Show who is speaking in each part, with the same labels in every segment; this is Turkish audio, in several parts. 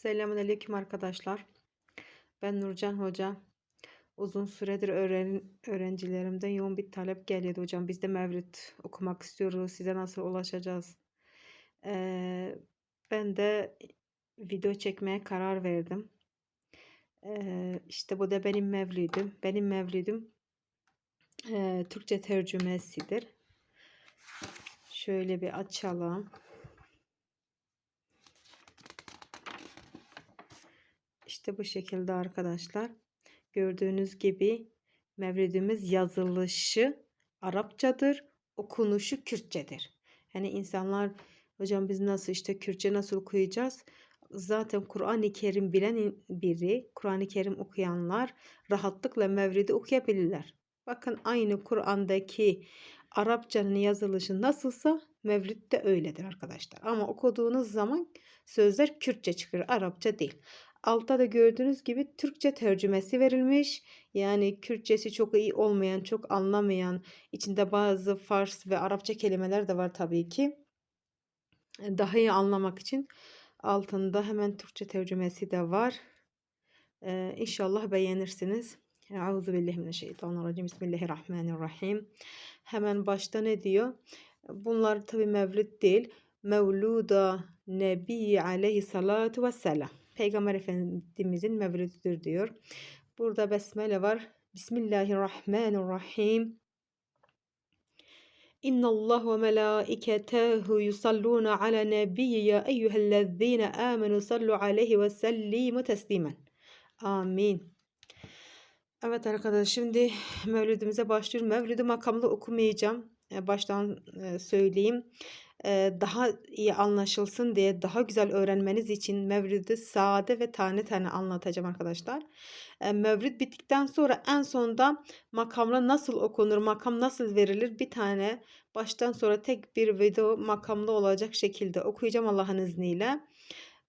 Speaker 1: Selamünaleyküm arkadaşlar. Ben Nurcan Hoca. Uzun süredir öğren öğrencilerimden yoğun bir talep geliyordu hocam. Biz de Mevlüt okumak istiyoruz. Size nasıl ulaşacağız? Ee, ben de video çekmeye karar verdim. Ee, işte bu da benim mevlüdüm. Benim mevlüdüm e, Türkçe tercümesidir. Şöyle bir açalım. İşte bu şekilde arkadaşlar. Gördüğünüz gibi mevlidimiz yazılışı Arapçadır, okunuşu Kürtçedir. Yani insanlar hocam biz nasıl işte Kürtçe nasıl okuyacağız? Zaten Kur'an-ı Kerim bilen biri, Kur'an-ı Kerim okuyanlar rahatlıkla mevlidi okuyabilirler. Bakın aynı Kur'an'daki Arapçanın yazılışı nasılsa mevlid de öyledir arkadaşlar. Ama okuduğunuz zaman sözler Kürtçe çıkıyor, Arapça değil. Altta da gördüğünüz gibi Türkçe tercümesi verilmiş. Yani Kürtçesi çok iyi olmayan, çok anlamayan, içinde bazı Fars ve Arapça kelimeler de var tabii ki. Daha iyi anlamak için altında hemen Türkçe tercümesi de var. Ee, inşallah beğenirsiniz. Euzu billahi mineşşeytanirracim. Bismillahirrahmanirrahim. Hemen başta ne diyor? Bunlar tabi mevlüt değil. Mevluda Nebi aleyhi salatu vesselam. Peygamber Efendimizin mevlüdüdür diyor. Burada besmele var. Bismillahirrahmanirrahim. İnna Allah ve melaiketehu yusalluna ala nebiyyi ya eyyühellezine amenu sallu aleyhi ve sellimu teslimen. Amin. Evet arkadaşlar şimdi mevlüdümüze başlıyorum. Mevlüdü makamlı okumayacağım. E, baştan e, söyleyeyim daha iyi anlaşılsın diye daha güzel öğrenmeniz için Mevlid'i sade ve tane tane anlatacağım arkadaşlar. Mevlid bittikten sonra en sonda makamla nasıl okunur, makam nasıl verilir bir tane baştan sonra tek bir video makamlı olacak şekilde okuyacağım Allah'ın izniyle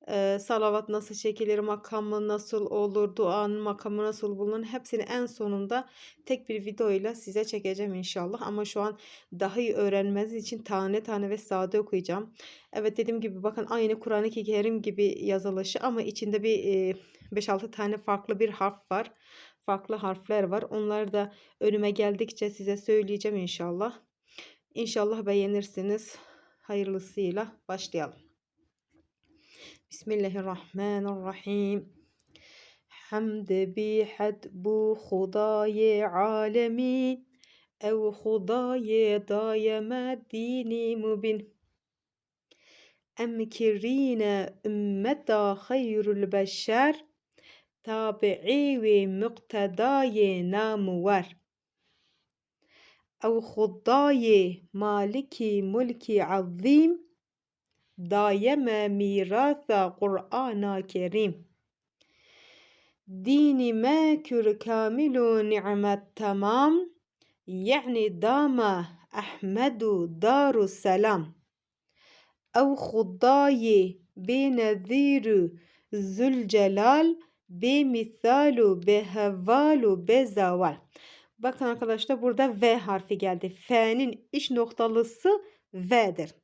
Speaker 1: e, salavat nasıl çekilir, makamı nasıl olur, duanın makamı nasıl bulunur hepsini en sonunda tek bir videoyla size çekeceğim inşallah. Ama şu an daha iyi öğrenmeniz için tane tane ve sade okuyacağım. Evet dediğim gibi bakın aynı Kur'an-ı Kerim gibi yazılışı ama içinde bir e, 5-6 tane farklı bir harf var. Farklı harfler var. Onları da önüme geldikçe size söyleyeceğim inşallah. İnşallah beğenirsiniz. Hayırlısıyla başlayalım. Bismillahirrahmanirrahim. Hamd bi had bu Hudaye alemin ev Hudaye dayeme dini mubin. Emkirine ümmeta hayrul beşer tabi'i ve muktedayı namı var. Ev Hudaye maliki mulki azim dayeme mirasa Kur'an-ı Kerim. Dini mekür kamilu ni'met tamam. Yani dama Ahmedu daru selam. Ev hudayi bi neziru zülcelal bi misalu bi hevalu bi zaval. Bakın arkadaşlar burada V harfi geldi. F'nin iç noktalısı V'dir.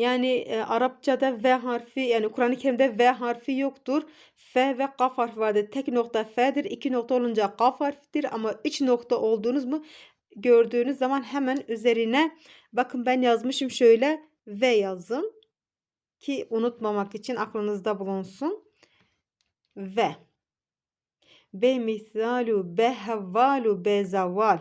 Speaker 1: Yani e, Arapçada V harfi yani Kur'an-ı Kerim'de V harfi yoktur. F ve kaf harfi vardır. Tek nokta F'dir. İki nokta olunca kaf harfidir ama üç nokta olduğunuz mu gördüğünüz zaman hemen üzerine bakın ben yazmışım şöyle V yazın ki unutmamak için aklınızda bulunsun. V. Be misalu be havvalu be zaval.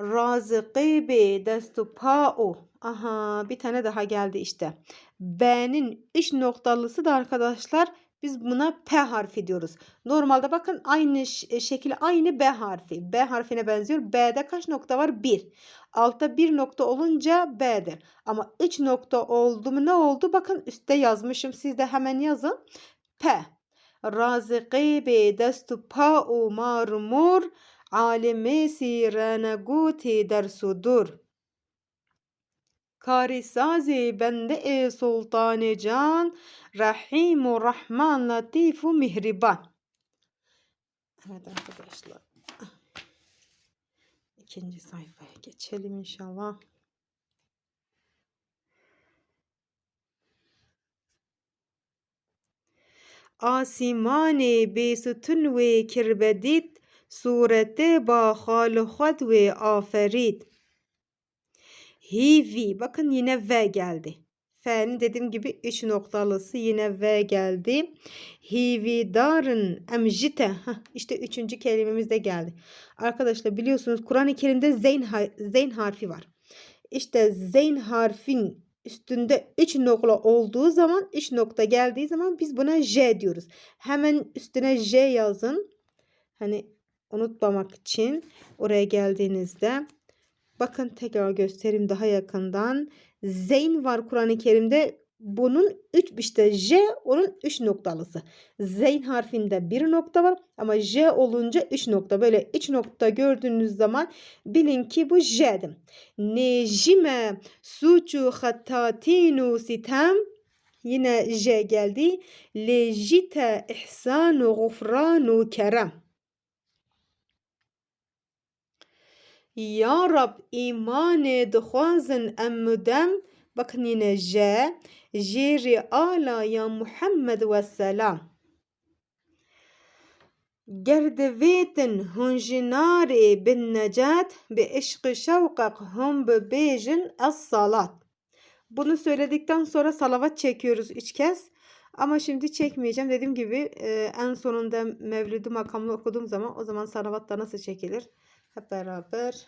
Speaker 1: Razıkı be destu pa'u Aha bir tane daha geldi işte. B'nin iç noktalısı da arkadaşlar biz buna P harfi diyoruz. Normalde bakın aynı e, şekil aynı B harfi. B harfine benziyor. B'de kaç nokta var? 1. Altta bir nokta olunca B'dir. Ama iç nokta oldu mu ne oldu? Bakın üstte yazmışım. Siz de hemen yazın. P. Razıqi bi destu pa'u marmur alimi sirene guti dersudur. Karisazi bende e sultanı can, rahimu rahman latifu mihriban. Evet arkadaşlar. İkinci sayfaya geçelim inşallah. آسیمان بیستون و کربدید surette ba haluhat ve aferit. Hivi. Bakın yine V geldi. F'nin dediğim gibi üç noktalısı yine V geldi. Hividarın emjite. İşte üçüncü kelimemiz de geldi. Arkadaşlar biliyorsunuz Kur'an-ı Kerim'de zeyn, zeyn harfi var. İşte zeyn harfin üstünde 3 nokta olduğu zaman 3 nokta geldiği zaman biz buna J diyoruz. Hemen üstüne J yazın. Hani unutmamak için oraya geldiğinizde bakın tekrar göstereyim daha yakından. Zeyn var Kur'an-ı Kerim'de. Bunun 3 işte J onun 3 noktalısı. Zeyn harfinde bir nokta var ama J olunca 3 nokta. Böyle 3 nokta gördüğünüz zaman bilin ki bu J'dir. Necime suçu hattatinu sitem Yine J geldi. Lejite ihsanu gufranu kerem. Ya Rab imanê dixwazin em mudem bakın yine J jêrê ala ya Muhammed ve selam. Gerdevêtin hûn ji narê bin necat bi eşqi şevqek hûn bibêjin es salat. Bunu söyledikten sonra salavat çekiyoruz üç kez. Ama şimdi çekmeyeceğim. Dediğim gibi e, en sonunda Mevlid-i makamlı okuduğum zaman o zaman salavat da nasıl çekilir? Hep beraber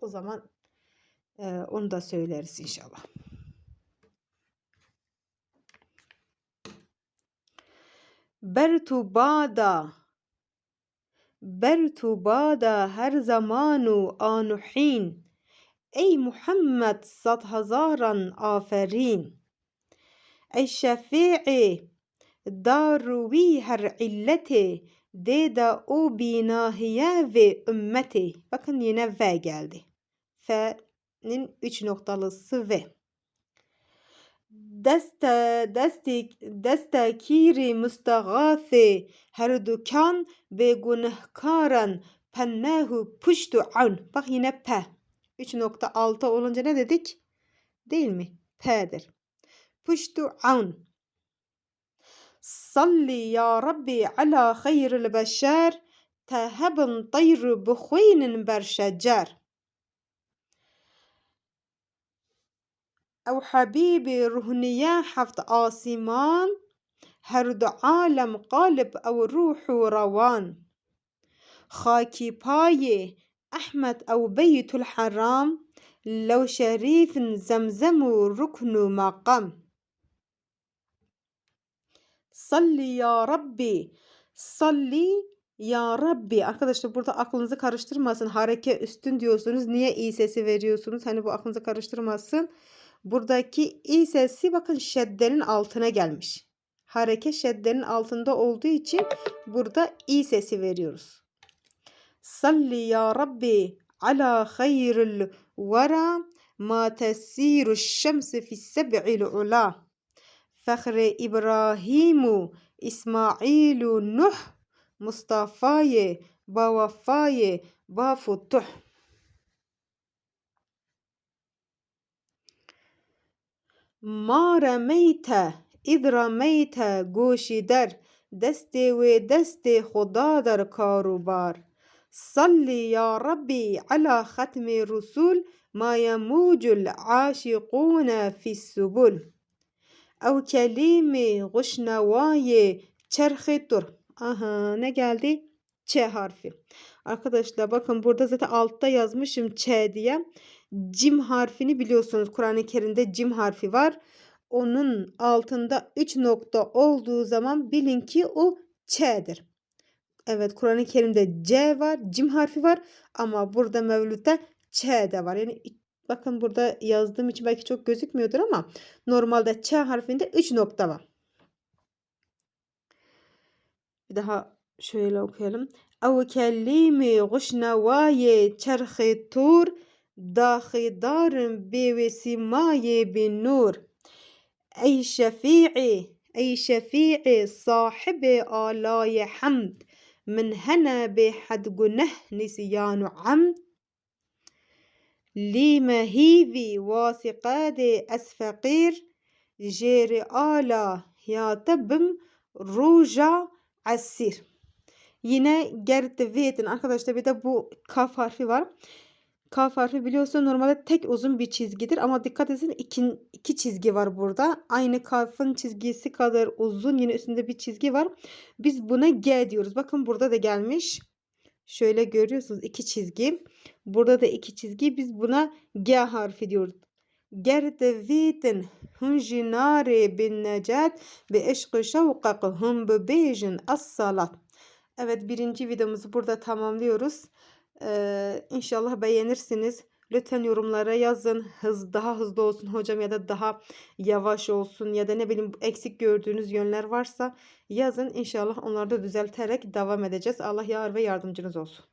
Speaker 1: o zaman e, onu da söyleriz inşallah. Bertu bada. Bertu bada her zamanu anuhin Ey Muhammed sad hazaran aferin. Ey şefi'i daruvi her illeti de da o binahiye ve ümmeti. Bakın yine V geldi. F'nin üç noktalısı V. Deste, destek, destekiri müstagâthi her dükkan ve günahkaran pennehu puştu an. Bak yine P. 3.6 olunca ne dedik? Değil mi? P'dir. Puştu an. صلي يا ربي على خير البشر تهب طير بخوين بر شجر أو حبيبي رهنيا حفت آسمان هرد عالم قالب أو روح روان. خاكي باي أحمد أو بيت الحرام لو شريف زمزم ركن مقام. Salli ya Rabbi. Salli ya Rabbi. Arkadaşlar burada aklınızı karıştırmasın. Hareke üstün diyorsunuz. Niye i sesi veriyorsunuz? Hani bu aklınızı karıştırmasın. Buradaki i sesi bakın şeddenin altına gelmiş. Hareke şeddenin altında olduğu için burada i sesi veriyoruz. Salli ya Rabbi ala hayril vera ma tesiru şemsi fi seb'il ula. Fehre İbrahimu, İsmailu, Nuh, Mustafa'yı, Bavafa'yı, Bafutuh. Ma remeyte, id remeyte goşi der, deste ve deste Huda der karubar. Salli ya Rabbi ala hatmi rusul ma yemucul aşikune fis subul. Ev kelime guşnevaye çerhi dur. Aha ne geldi? Ç harfi. Arkadaşlar bakın burada zaten altta yazmışım Ç diye. Cim harfini biliyorsunuz Kur'an-ı Kerim'de cim harfi var. Onun altında 3 nokta olduğu zaman bilin ki o Ç'dir. Evet Kur'an-ı Kerim'de C var, cim harfi var ama burada Mevlüt'te Ç de var. Yani Bakın burada yazdığım için belki çok gözükmüyordur ama normalde Ç harfinde 3 nokta var. Bir daha şöyle okuyalım. Ev kellimi guşnevaye çerhi tur dahidarın bevesimaye bin nur. Ey şefi'i ey şefi'i sahibi alaye hamd min hena bi had güneh nisyanu amd لمهيبي واثقاد أسفقير جير آلا يا تبم ruja asir. Yine gerdevetin arkadaşlar bir de bu kaf harfi var. Kaf harfi biliyorsun normalde tek uzun bir çizgidir ama dikkat edin iki, iki çizgi var burada. Aynı kafın çizgisi kadar uzun yine üstünde bir çizgi var. Biz buna G diyoruz. Bakın burada da gelmiş. Şöyle görüyorsunuz iki çizgi. Burada da iki çizgi. Biz buna G harfi diyoruz. Gerdevetin hunjinare bin necat be eşkı şevkak hum bebejin as-salat. Evet birinci videomuzu burada tamamlıyoruz. Ee, inşallah beğenirsiniz. Lütfen yorumlara yazın. Hız daha hızlı olsun hocam ya da daha yavaş olsun ya da ne bileyim eksik gördüğünüz yönler varsa yazın. İnşallah onları da düzelterek devam edeceğiz. Allah yar ve yardımcınız olsun.